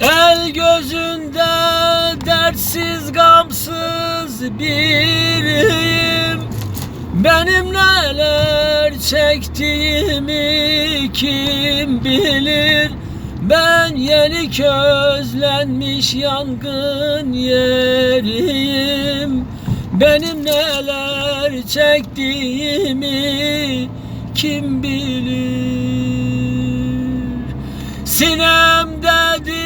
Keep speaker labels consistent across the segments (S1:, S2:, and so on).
S1: El gözünde dertsiz gamsız biriyim. Benim neler çektiğimi kim bilir? Ben yeni közlenmiş yangın yeriyim. Benim neler çektiğimi kim bilir? Sinemdedir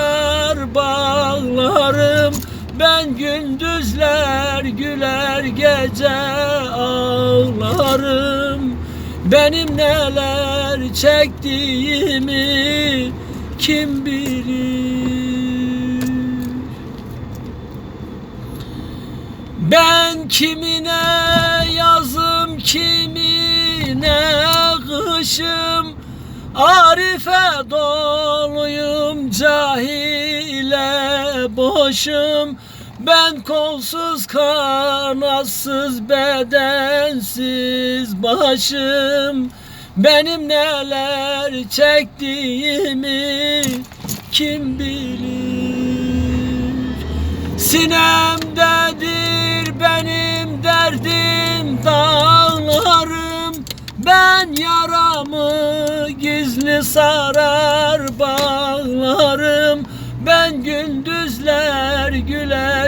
S1: bağlarım Ben gündüzler güler gece ağlarım. Benim neler çektiğimi kim bilir? Ben kimine yazım kimine kışım. Arife doluyum cahile boşum Ben kolsuz kanatsız bedensiz başım. Benim neler çektiğimi kim bilir? Sinemdedir benim derdim dağlarım. Ben yaramı gizli sarar bağlarım. Ben gündüzler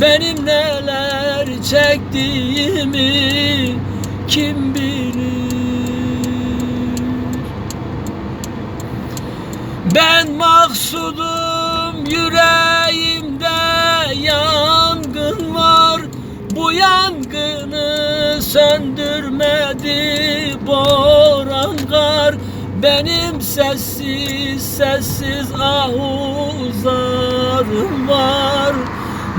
S1: Benim neler çektiğimi kim bilir? Ben maksudum yüreğimde yangın var. Bu yangını söndürmedi boran kar Benim sessiz sessiz ahuzarım var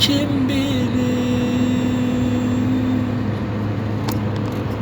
S1: kim bilir